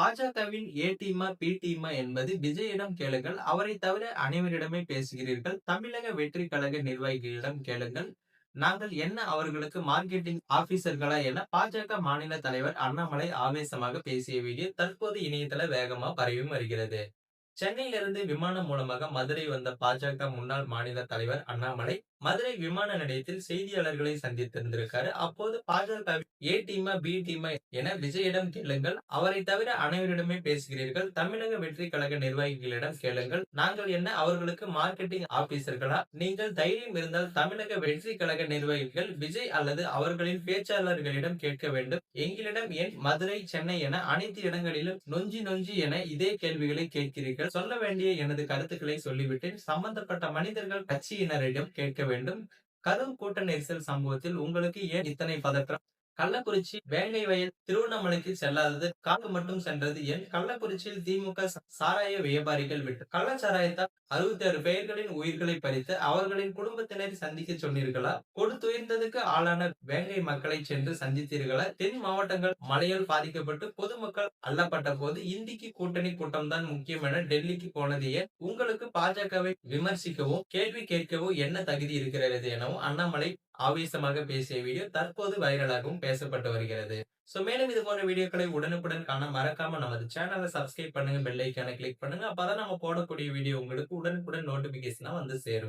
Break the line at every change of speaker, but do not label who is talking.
பாஜகவின் ஏ டீமா பி டீமா என்பது விஜயிடம் கேளுங்கள். அவரை தவிர அனைவரிடமே பேசுகிறீர்கள். தமிழக வெற்றி கழக நிர்வாகிகளிடம் கேளுங்கள். நாங்கள் என்ன அவர்களுக்கு மார்க்கெட்டிங் ஆபீசர்களா என பாஜக மாநில தலைவர் அண்ணாமலை ஆவேசமாக பேசிய வீடியோ தற்போது இணையதள வேகமா பரவி வருகிறது. சென்னையிலிருந்து விமானம் மூலமாக மதுரை வந்த பாஜக முன்னாள் மாநில தலைவர் அண்ணாமலை மதுரை விமான நிலையத்தில் செய்தியாளர்களை சந்தித்திருந்திருக்காரு அப்போது பாஜக ஏ டீமா பி டீமா என விஜயிடம் கேளுங்கள். அவரை தவிர அனைவரிடமே பேசுகிறீர்கள். தமிழக வெற்றி கழக நிர்வாகிகளிடம் கேளுங்கள். நாங்கள் என்ன அவர்களுக்கு மார்க்கெட்டிங் ஆபீசர்களா நீங்கள் தைரியம் இருந்தால் தமிழக வெற்றி கழக நிர்வாகிகள் விஜய் அல்லது அவர்களின் பேச்சாளர்களிடம் கேட்க வேண்டும். எங்களிடம் ஏன் மதுரை சென்னை என அனைத்து இடங்களிலும் நொஞ்சி நொஞ்சி என இதே கேள்விகளை கேட்கிறீர்கள். சொல்ல வேண்டிய எனது கருத்துக்களை சொல்லிவிட்டேன் சம்பந்தப்பட்ட மனிதர்கள் கட்சியினரிடம் கேட்க வேண்டும். கரூர் கூட்ட நெரிசல் சம்பவத்தில் உங்களுக்கு ஏன் இத்தனை பதற்றம்? கள்ளக்குறிச்சி வேங்கை வயல் திருவண்ணாமலைக்கு செல்லாதது காக்கு மட்டும் சென்றது ஏன் கள்ளக்குறிச்சியில் திமுக சாராய வியாபாரிகள் விட்டு கள்ளச்சாராயத்தால் அறுபத்தி ஆறு பெயர்களின் உயிர்களை பறித்து அவர்களின் குடும்பத்தினரை சந்திக்க சொன்னீர்களா? கொடுத்துயர்ந்ததுக்கு ஆளான வேங்கை மக்களை சென்று சந்தித்தீர்களா? தென் மாவட்டங்கள் மழையால் பாதிக்கப்பட்டு பொதுமக்கள் அல்லப்பட்ட போது இந்திக்கு கூட்டணி கூட்டம் தான் முக்கியம் என டெல்லிக்கு போனது ஏன்? உங்களுக்கு பாஜகவை விமர்சிக்கவும் கேள்வி கேட்கவும் என்ன தகுதி இருக்கிறது எனவும் அண்ணாமலை ஆவேசமாக பேசிய வீடியோ தற்போது வைரலாகவும் பேசப்பட்டு வருகிறது. சோ மேலும் இது போன்ற வீடியோக்களை உடனுக்குடன் காண மறக்காம நமது சேனலை சப்ஸ்கிரைப் பண்ணுங்க பெல் கிளிக் பண்ணுங்க. அப்பதான் நம்ம போடக்கூடிய வீடியோ உங்களுக்கு உடனுக்குடன் நோட்டிபிகேஷனா வந்து சேரும்.